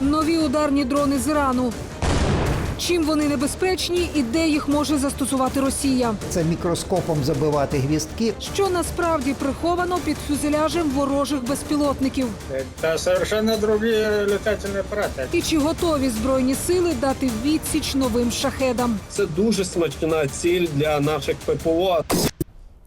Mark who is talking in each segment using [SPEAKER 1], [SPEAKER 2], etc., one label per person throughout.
[SPEAKER 1] Нові ударні дрони з Ірану. Чим вони небезпечні і де їх може застосувати Росія?
[SPEAKER 2] Це мікроскопом забивати гвіздки.
[SPEAKER 1] Що насправді приховано під фюзеляжем ворожих безпілотників?
[SPEAKER 3] Это совершенно другие летательные аппараты.
[SPEAKER 1] І чи готові збройні сили дати відсіч новим шахедам?
[SPEAKER 4] Це дуже смачна ціль для наших ППО.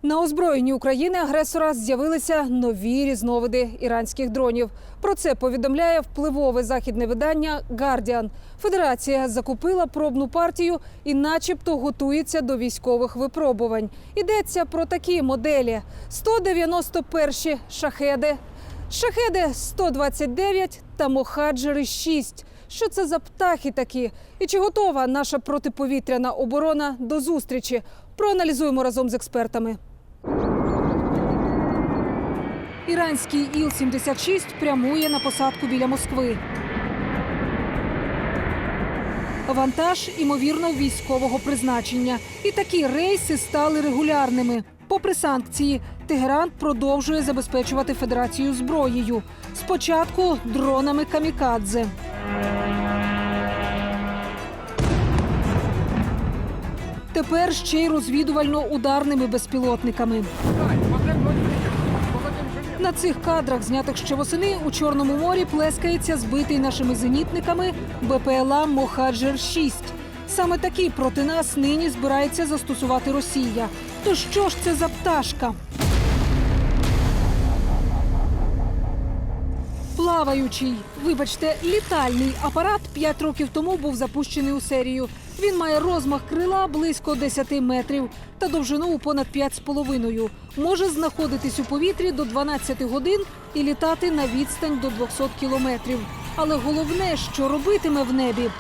[SPEAKER 1] На озброєнні України агресора з'явилися нові різновиди іранських дронів. Про це повідомляє впливове західне видання Guardian. Федерація закупила пробну партію і, начебто, готується до військових випробувань. Йдеться про такі моделі: 191 шахеди, шахеди 129 та мохаджери 6. Що це за птахи такі? І чи готова наша протиповітряна оборона до зустрічі? Проаналізуємо разом з експертами. Іранський Іл-76 прямує на посадку біля Москви. Вантаж, імовірно, військового призначення. І такі рейси стали регулярними. Попри санкції, Тегеран продовжує забезпечувати федерацію зброєю. Спочатку дронами камікадзе. Тепер ще й розвідувально-ударними безпілотниками. На цих кадрах, знятих ще восени, у Чорному морі плескається збитий нашими зенітниками БПЛА Мохаджер 6 Саме такі проти нас нині збирається застосувати Росія. То що ж це за пташка? Плаваючий, вибачте, літальний апарат 5 років тому був запущений у серію. Він має розмах крила близько 10 метрів та довжину у понад 5,5. Може знаходитись у повітрі до 12 годин і літати на відстань до 200 кілометрів. Але головне, що робитиме в небі,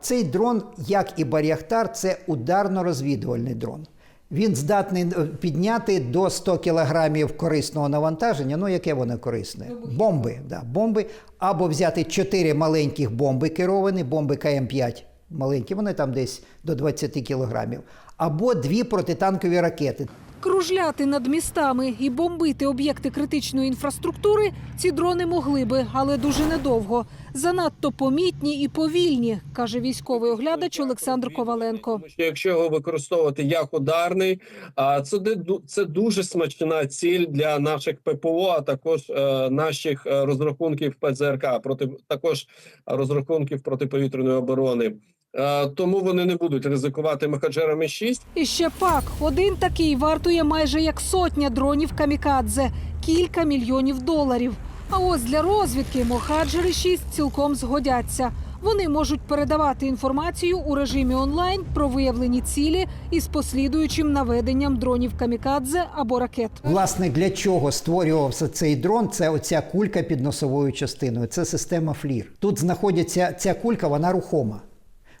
[SPEAKER 2] Цей дрон, як і Бар'яхтар, це ударно-розвідувальний дрон. Він здатний е, підняти до 100 кілограмів корисного навантаження. Ну, яке воно корисне? Бомби. Да, бомби. Або взяти 4 маленьких бомби керовані, бомби КМ-5 маленькі, вони там десь до 20 кілограмів. Або дві протитанкові ракети.
[SPEAKER 1] Кружляти над містами і бомбити об'єкти критичної інфраструктури ці дрони могли би, але дуже недовго. Занадто помітні і повільні, каже військовий оглядач Олександр Коваленко.
[SPEAKER 4] Що якщо його використовувати як ударний, а це це дуже смачна ціль для наших ППО, а також е, наших е, розрахунків ПЗРК, проти також розрахунків протиповітряної оборони. Е, тому вони не будуть ризикувати мехаджерами 6
[SPEAKER 1] І ще пак, один такий вартує майже як сотня дронів камікадзе, кілька мільйонів доларів. А ось для розвідки Мохаджери 6 цілком згодяться. Вони можуть передавати інформацію у режимі онлайн про виявлені цілі із послідуючим наведенням дронів камікадзе або ракет.
[SPEAKER 2] Власне, для чого створювався цей дрон? Це оця кулька під носовою частиною. Це система флір. Тут знаходиться ця кулька, вона рухома.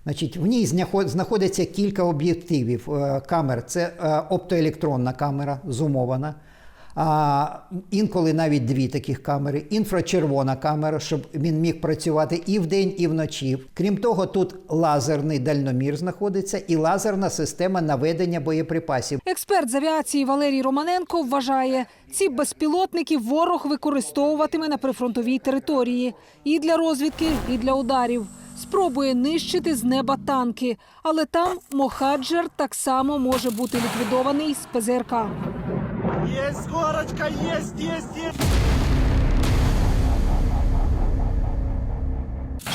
[SPEAKER 2] Значить, в ній знаходиться кілька об'єктивів е, камер. Це е, оптоелектронна камера, зумована. А інколи навіть дві таких камери, інфрачервона камера, щоб він міг працювати і вдень, і вночі. Крім того, тут лазерний дальномір знаходиться і лазерна система наведення боєприпасів.
[SPEAKER 1] Експерт з авіації Валерій Романенко вважає, ці безпілотники ворог використовуватиме на прифронтовій території і для розвідки, і для ударів. Спробує нищити з неба танки, але там Мохаджер так само може бути ліквідований з ПЗРК.
[SPEAKER 5] Есть горочка, есть, есть, есть.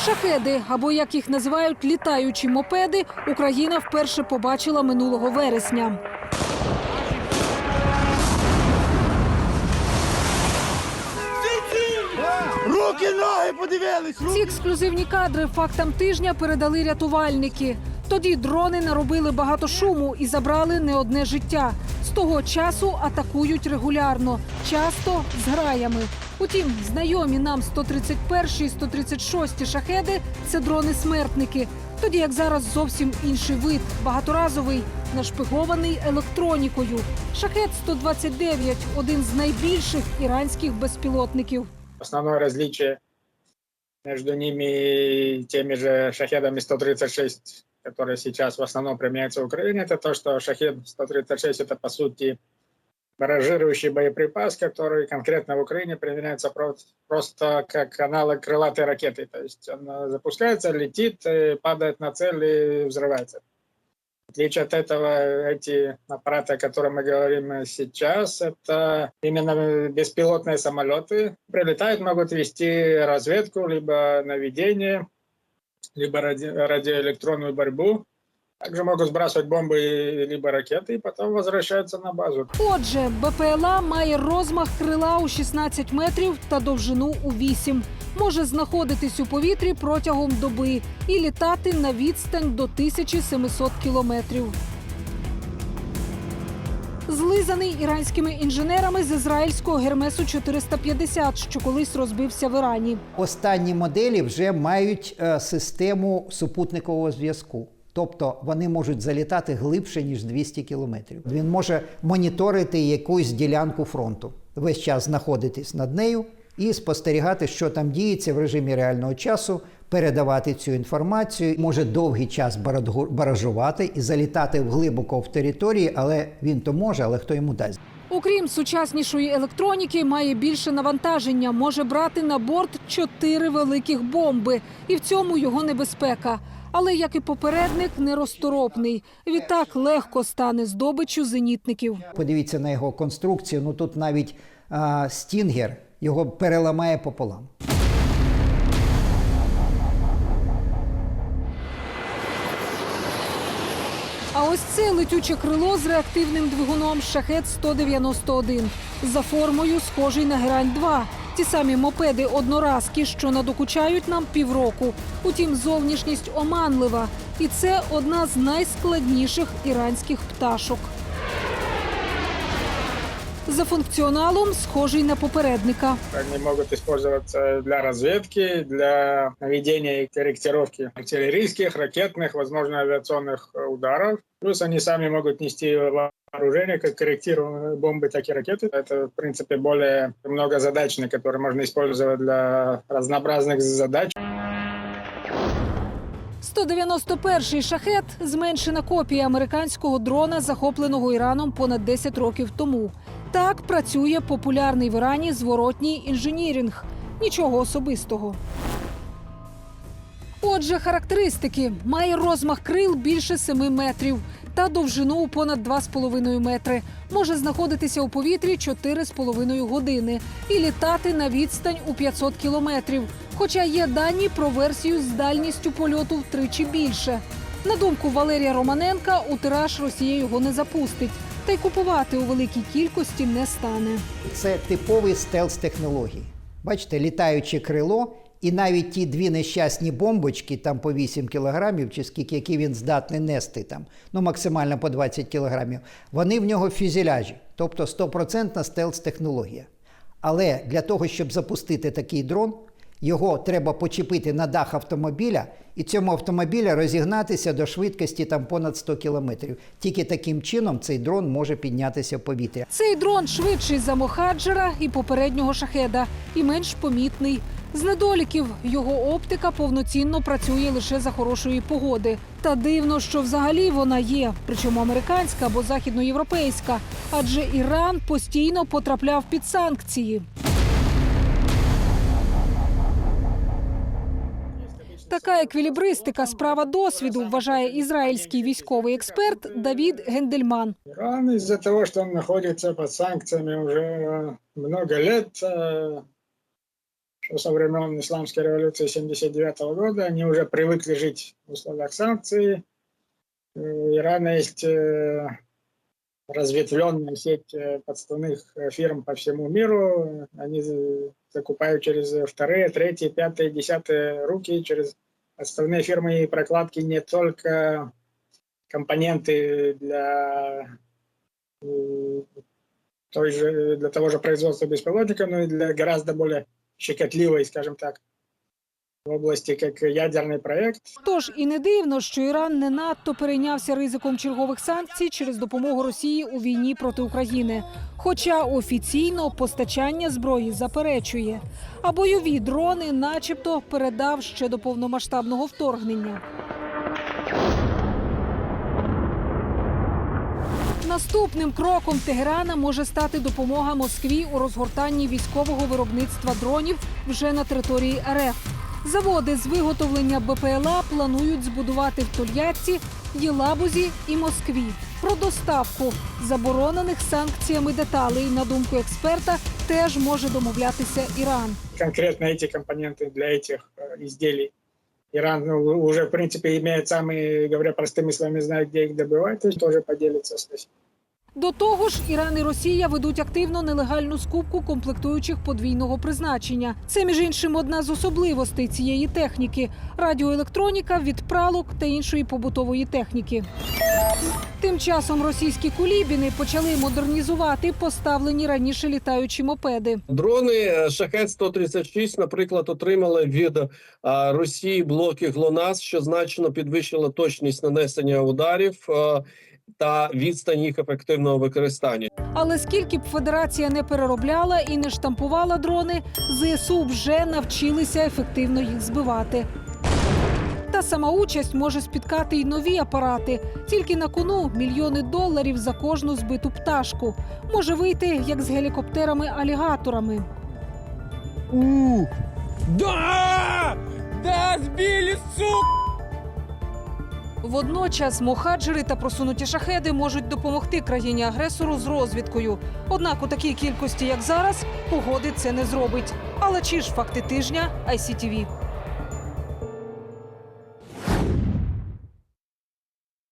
[SPEAKER 1] Шахеди, або як їх називають літаючі мопеди, Україна вперше побачила минулого вересня.
[SPEAKER 5] Ноги подивились.
[SPEAKER 1] Ці ексклюзивні кадри фактам тижня передали рятувальники. Тоді дрони наробили багато шуму і забрали не одне життя. З того часу атакують регулярно, часто з граями. Утім, знайомі нам 131 і 136 шахеди це дрони-смертники. Тоді як зараз зовсім інший вид, багаторазовий, нашпигований електронікою. Шахет 129 – один з найбільших іранських безпілотників.
[SPEAKER 3] Основное различие между ними и теми же шахедами 136, которые сейчас в основном применяются в Украине, это то, что шахед 136 это по сути баражирующий боеприпас, который конкретно в Украине применяется про- просто как аналог крылатой ракеты. То есть она запускается, летит, э, падает на цель и взрывается. В отличие от этого, эти аппараты, о которых мы говорим э, сейчас, это именно беспилотные самолеты. Прилетают, могут вести разведку, либо наведение, либо ради- радиоэлектронную борьбу. Также могут сбрасывать бомбы и- либо ракеты, и потом возвращаются на базу.
[SPEAKER 1] Отже, БПЛА має розмах крила у 16 метрів та довжину у 8. Може знаходитись у повітрі протягом доби і літати на відстань до 1700 кілометрів. Злизаний іранськими інженерами з ізраїльського Гермесу 450, що колись розбився в Ірані.
[SPEAKER 2] Останні моделі вже мають е, систему супутникового зв'язку. Тобто вони можуть залітати глибше, ніж 200 кілометрів. Він може моніторити якусь ділянку фронту, весь час знаходитись над нею і спостерігати, що там діється в режимі реального часу, передавати цю інформацію, може довгий час баражувати і залітати глибоко в території, але він то може, але хто йому дасть.
[SPEAKER 1] Окрім сучаснішої електроніки, має більше навантаження, може брати на борт чотири великих бомби, і в цьому його небезпека. Але як і попередник, неросторопний. Відтак легко стане здобиччю зенітників.
[SPEAKER 2] Подивіться на його конструкцію. Ну тут навіть а, стінгер його переламає пополам.
[SPEAKER 1] А ось це летюче крило з реактивним двигуном шахет 191 за формою схожий на герань 2 Ті самі мопеди одноразки, що надокучають нам півроку. Утім, зовнішність оманлива, і це одна з найскладніших іранських пташок. За функціоналом схожий на попередника.
[SPEAKER 3] Они могут использоваться для разведки, для наведения и корректировки артиллерийских, ракетных, возможно, авиационных э, ударов. Плюс они сами могут нести вооружение, как корректируемые бомбы, так и ракеты. Это, в принципе, более многозадачный, который можно использовать для разнообразных задач.
[SPEAKER 1] 191-й шахет зменшена копія американського дрона, захопленого Іраном понад 10 років тому. Так працює популярний в Ірані зворотній інженіринг. Нічого особистого. Отже, характеристики має розмах крил більше 7 метрів та довжину у понад 2,5 метри. Може знаходитися у повітрі 4,5 години і літати на відстань у 500 кілометрів. Хоча є дані про версію з дальністю польоту втричі більше. На думку Валерія Романенка, у тираж Росія його не запустить, та й купувати у великій кількості не стане.
[SPEAKER 2] Це типовий стелс технології. Бачите, літаюче крило, і навіть ті дві нещасні бомбочки, там по 8 кілограмів, чи скільки які він здатний нести, там, ну максимально по 20 кілограмів, вони в нього в фюзеляжі, тобто стопроцентна стелс технологія. Але для того, щоб запустити такий дрон, його треба почепити на дах автомобіля і цьому автомобіля розігнатися до швидкості там понад 100 кілометрів. Тільки таким чином цей дрон може піднятися в повітря.
[SPEAKER 1] Цей дрон швидший за Мохаджера і попереднього шахеда, і менш помітний. З недоліків його оптика повноцінно працює лише за хорошої погоди. Та дивно, що взагалі вона є, причому американська або західноєвропейська, адже Іран постійно потрапляв під санкції. Така еквілібристика справа досвіду, вважає ізраїльський військовий експерт Давід Гендельман.
[SPEAKER 3] Иран из-за того, что он находится под санкциями уже много лет, э, что со времен исламской революции 79 года, они уже привыкли жить в условиях санкций. У Ирана есть э, разветвленная сеть э, подставных э, фирм по всему миру. Они э, закупают через вторые, третьи, пятые, десятые руки, через подставные фирмы и прокладки не только компоненты для э, той же, для того же производства беспилотника, но и для гораздо более щекотливой, скажем так, в области как ядерный проект.
[SPEAKER 1] Тож і не дивно, що Іран не надто перейнявся ризиком чергових санкцій через допомогу Росії у війні проти України. Хоча офіційно постачання зброї заперечує, а бойові дрони, начебто, передав ще до повномасштабного вторгнення. Наступним кроком Тегерана може стати допомога Москві у розгортанні військового виробництва дронів вже на території РФ. Заводи з виготовлення БПЛА планують збудувати в Тольятті, Єлабузі і Москві. Про доставку заборонених санкціями деталей, на думку експерта, теж може домовлятися Іран.
[SPEAKER 3] Конкретно эти компоненты для этих э, изделий Иран ну, уже, в принципе, имеет самые, говоря простыми словами, знает, где их добывать, то есть тоже поделится с Россией.
[SPEAKER 1] До того ж, Іран і Росія ведуть активно нелегальну скупку комплектуючих подвійного призначення. Це між іншим одна з особливостей цієї техніки: радіоелектроніка, відпралок та іншої побутової техніки. Тим часом російські кулібіни почали модернізувати поставлені раніше літаючі мопеди.
[SPEAKER 4] Дрони Шахет 136 наприклад, отримали від е, Росії блоки ГЛОНАСС, що значно підвищило точність нанесення ударів е, та відстань їх ефективного використання.
[SPEAKER 1] Але скільки б федерація не переробляла і не штампувала дрони, ЗСУ вже навчилися ефективно їх збивати. Та сама участь може спіткати й нові апарати. Тільки на кону мільйони доларів за кожну збиту пташку. Може вийти як з гелікоптерами-алігаторами.
[SPEAKER 6] У! Да! Да, сбили, сука!
[SPEAKER 1] Водночас мухаджери та просунуті шахеди можуть допомогти країні-агресору з розвідкою. Однак у такій кількості, як зараз, погоди це не зробить. Але чи ж факти тижня ICTV.